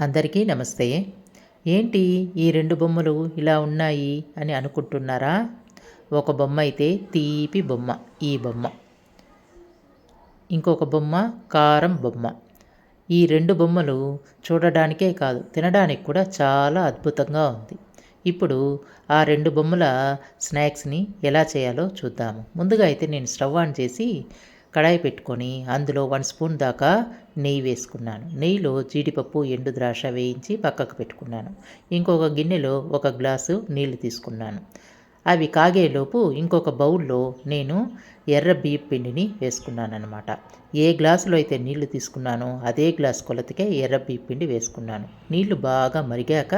అందరికీ నమస్తే. ఏంటి ఈ రెండు బొమ్మలు ఇలా ఉన్నాయి అని అనుకుంటున్నారా? ఒక బొమ్మ అయితే తీపి బొమ్మ ఈ బొమ్మ. ఇంకొక బొమ్మ కారం బొమ్మ. ఈ రెండు బొమ్మలు చూడడానికే కాదు తినడానికి కూడా చాలా అద్భుతంగా ఉంది. ఇప్పుడు ఆ రెండు బొమ్మల స్నాక్స్ని ఎలా చేయాలో చూద్దాము. ముందుగా అయితే నేను స్టవ్ ఆన్ చేసి కడాయి పెట్టుకొని అందులో వన్ స్పూన్ దాకా నెయ్యి వేసుకున్నాను. నెయ్యిలో జీడిపప్పు ఎండు ద్రాక్ష వేయించి పక్కకు పెట్టుకున్నాను. ఇంకొక గిన్నెలో ఒక గ్లాసు నీళ్ళు తీసుకున్నాను. అవి కాగేలోపు ఇంకొక బౌల్లో నేను ఎర్ర బియ్య పిండిని వేసుకున్నానమాట ఏ గ్లాసులో అయితే నీళ్ళు తీసుకున్నానో అదే గ్లాస్ కొలతకే ఎర్ర బియ్య పిండి వేసుకున్నాను. నీళ్ళు బాగా మరిగాక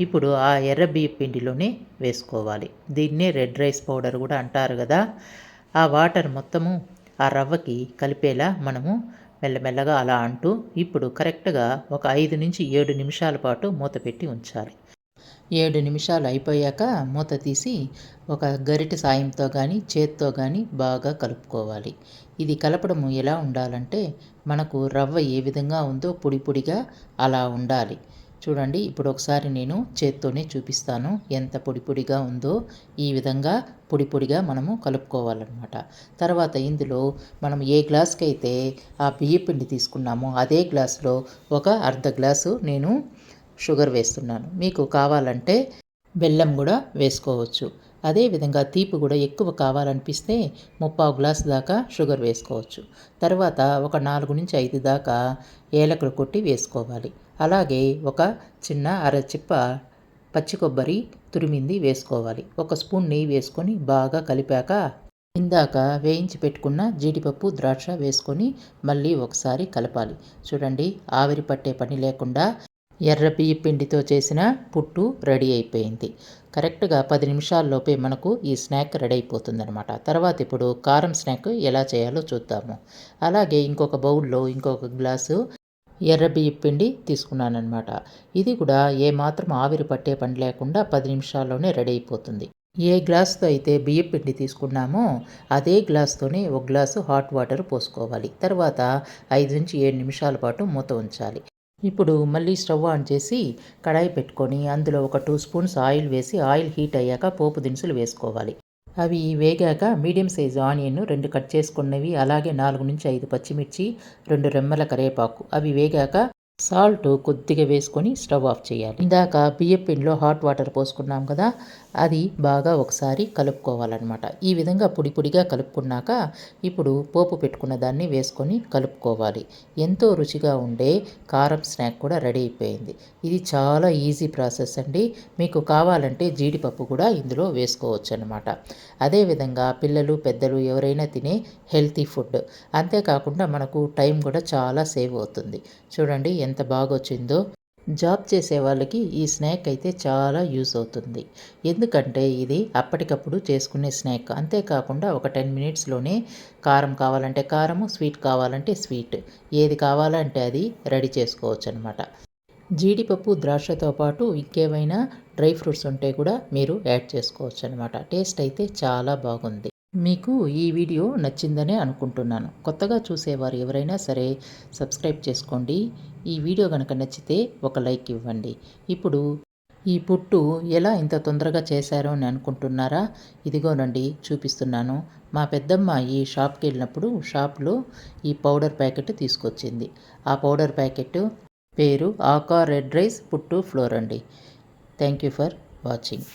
ఇప్పుడు ఆ ఎర్ర బియ్య పిండిలోనే వేసుకోవాలి. దీన్నే రెడ్ రైస్ పౌడర్ కూడా అంటారు కదా. ఆ వాటర్ మొత్తము ఆ రవ్వకి కలిపేలా మనము మెల్లమెల్లగా అలా అంటూ ఇప్పుడు కరెక్ట్గా ఒక ఐదు నుంచి ఏడు నిమిషాల పాటు మూత పెట్టి ఉంచాలి. ఏడు నిమిషాలు అయిపోయాక మూత తీసి ఒక గరిటె సాయంతో కానీ చేత్తో కానీ బాగా కలుపుకోవాలి. ఇది కలపడం ఎలా ఉండాలంటే మనకు రవ్వ ఏ విధంగా ఉందో పొడి పొడిగా అలా ఉండాలి. చూడండి ఇప్పుడు ఒకసారి నేను చేత్తోనే చూపిస్తాను ఎంత పొడి పొడిగా ఉందో. ఈ విధంగా పొడి పొడిగా మనము కలుపుకోవాలన్నమాట. తర్వాత ఇందులో మనం ఏ గ్లాస్కి అయితే ఆ బియ్య పిండి తీసుకున్నామో అదే గ్లాసులో ఒక అర్ధ గ్లాసు నేను షుగర్ వేస్తున్నాను. మీకు కావాలంటే బెల్లం కూడా వేసుకోవచ్చు. అదేవిధంగా తీపి కూడా ఎక్కువ కావాలనిపిస్తే ముప్పావు గ్లాస్ దాకా షుగర్ వేసుకోవచ్చు. తర్వాత ఒక నాలుగు నుంచి ఐదు దాకా ఏలకులు కొట్టి వేసుకోవాలి. అలాగే ఒక చిన్న అరచిప్ప పచ్చి కొబ్బరి తురిమింది వేసుకోవాలి. ఒక స్పూన్ నెయ్యి వేసుకొని బాగా కలిపాక ఇందాక వేయించి పెట్టుకున్న జీడిపప్పు ద్రాక్ష వేసుకొని మళ్ళీ ఒకసారి కలపాలి. చూడండి ఆవిరి పట్టే పని లేకుండా ఎర్ర బియ్య పిండితో చేసిన పుట్టు రెడీ అయిపోయింది. కరెక్ట్గా పది నిమిషాల్లోపే మనకు ఈ స్నాక్ రెడీ అయిపోతుంది అనమాట తర్వాత ఇప్పుడు కారం స్నాక్ ఎలా చేయాలో చూద్దాము. అలాగే ఇంకొక బౌల్లో ఇంకొక గ్లాసు ఎర్ర బియ్య పిండి తీసుకున్నానమాట ఇది కూడా ఏమాత్రం ఆవిరి పట్టే పని లేకుండా పది నిమిషాల్లోనే రెడీ అయిపోతుంది. ఏ గ్లాస్తో అయితే బియ్యం పిండి తీసుకున్నామో అదే గ్లాస్తోనే ఒక గ్లాసు హాట్ వాటర్ పోసుకోవాలి. తర్వాత ఐదు నుంచి ఏడు నిమిషాల పాటు మూత ఉంచాలి. ఇప్పుడు మళ్ళీ స్టవ్ ఆన్ చేసి కడాయి పెట్టుకొని అందులో ఒక టూ స్పూన్స్ ఆయిల్ వేసి ఆయిల్ హీట్ అయ్యాక పోపు దినుసులు వేసుకోవాలి. అవి వేగాక మీడియం సైజు ఆనియన్ రెండు కట్ చేసుకున్నవి అలాగే నాలుగు నుంచి ఐదు పచ్చిమిర్చి రెండు రెమ్మల కరివేపాకు. అవి వేగాక సాల్ట్ కొద్దిగా వేసుకొని స్టవ్ ఆఫ్ చేయాలి. ఇందాక బియ్యం పిండిలో హాట్ వాటర్ పోసుకున్నాం కదా అది బాగా ఒకసారి కలుపుకోవాలన్నమాట. ఈ విధంగా పొడి పొడిగా కలుపుకున్నాక ఇప్పుడు పోపు పెట్టుకున్న దాన్ని వేసుకొని కలుపుకోవాలి. ఎంతో రుచిగా ఉండే కారం స్నాక్ కూడా రెడీ అయిపోయింది. ఇది చాలా ఈజీ ప్రాసెస్ అండి. మీకు కావాలంటే జీడిపప్పు కూడా ఇందులో వేసుకోవచ్చు అనమాట అదేవిధంగా పిల్లలు పెద్దలు ఎవరైనా తినే హెల్తీ ఫుడ్. అంతేకాకుండా మనకు టైం కూడా చాలా సేవ్ అవుతుంది. చూడండి ఎంత బాగా వచ్చిందో జాబ్ చేసే వాళ్ళకి ఈ స్నాక్ అయితే చాలా యూస్ అవుతుంది. ఎందుకంటే ఇది అప్పటికప్పుడు చేసుకునే స్నాక్. అంతేకాకుండా ఒక టెన్ మినిట్స్లోనే కారం కావాలంటే కారము స్వీట్ కావాలంటే స్వీట్. ఏది కావాలంటే అది రెడీ చేసుకోవచ్చు అనమాట జీడిపప్పు ద్రాక్షతో పాటు ఇంకేమైనా డ్రై ఫ్రూట్స్ ఉంటే కూడా మీరు యాడ్ చేసుకోవచ్చు అనమాట టేస్ట్ అయితే చాలా బాగుంది. మీకు ఈ వీడియో నచ్చిందనే అనుకుంటున్నాను. కొత్తగా చూసేవారు ఎవరైనా సరే సబ్స్క్రైబ్ చేసుకోండి. ఈ వీడియో కనుక నచ్చితే ఒక లైక్ ఇవ్వండి. ఇప్పుడు ఈ పుట్టు ఎలా ఇంత తొందరగా చేశారో అని అనుకుంటున్నారా? ఇదిగోనండి చూపిస్తున్నాను. మా పెద్దమ్మ ఈ షాప్కి వెళ్ళినప్పుడు షాప్లో ఈ పౌడర్ ప్యాకెట్ తీసుకొచ్చింది. ఆ పౌడర్ ప్యాకెట్ పేరు ఆకా రెడ్ రైస్ పుట్టు ఫ్లోర్ అండి. Thank you for watching.